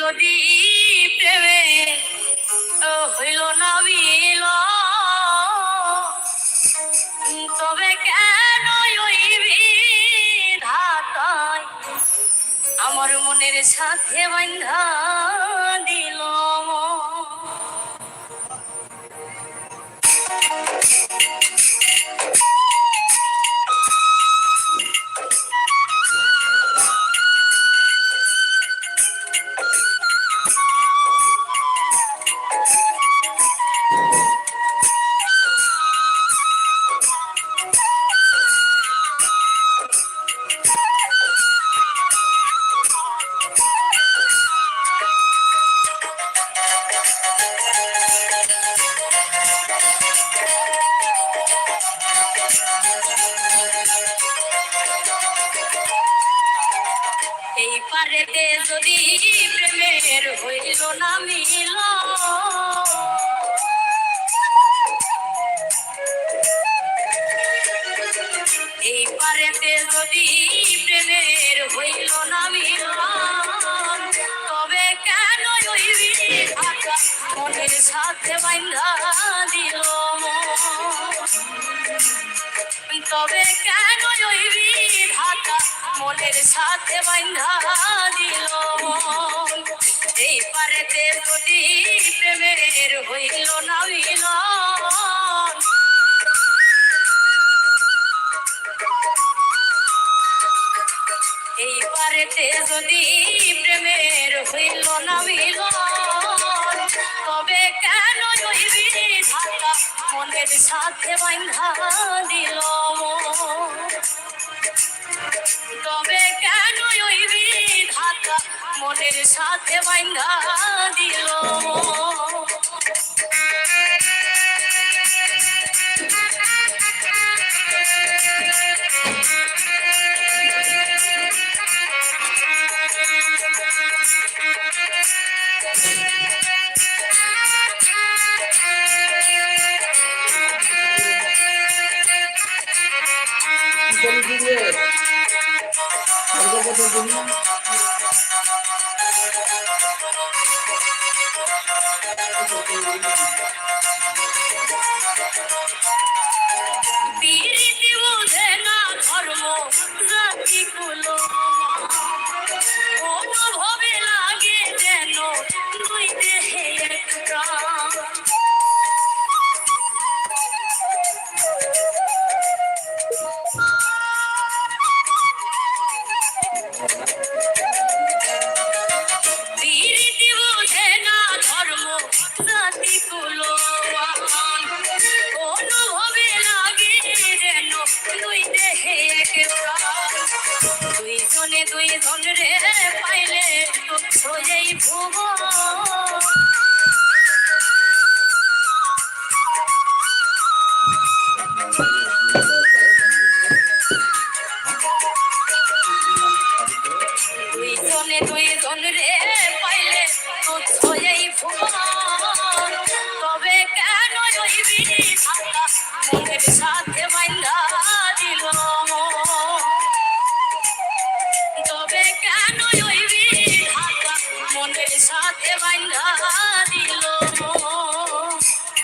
যদি প্রেমে হইল না বিল। তবে কেন ওই বিধাতায় আমার মনের সাথে বান্ধা পারেতে যদি প্রেমের হইল না মিল এই পারেতে যদি প্রেমের হইল না মিল তবে কেন ওই মনের সাথে বান্ধা সাথে বান্ধা দিল। এই পারেতে যদি প্রেমের হইল না মিলন। এই পারেতে যদি প্রেমের হইল না মিলন। তবে কেন ওই বিধাতা মনের সাথে বান্ধা দিল। তবে মনের সাথে বান্ধা দিল। চলে দিলে Thank you. দুইজনে দুইজন রে।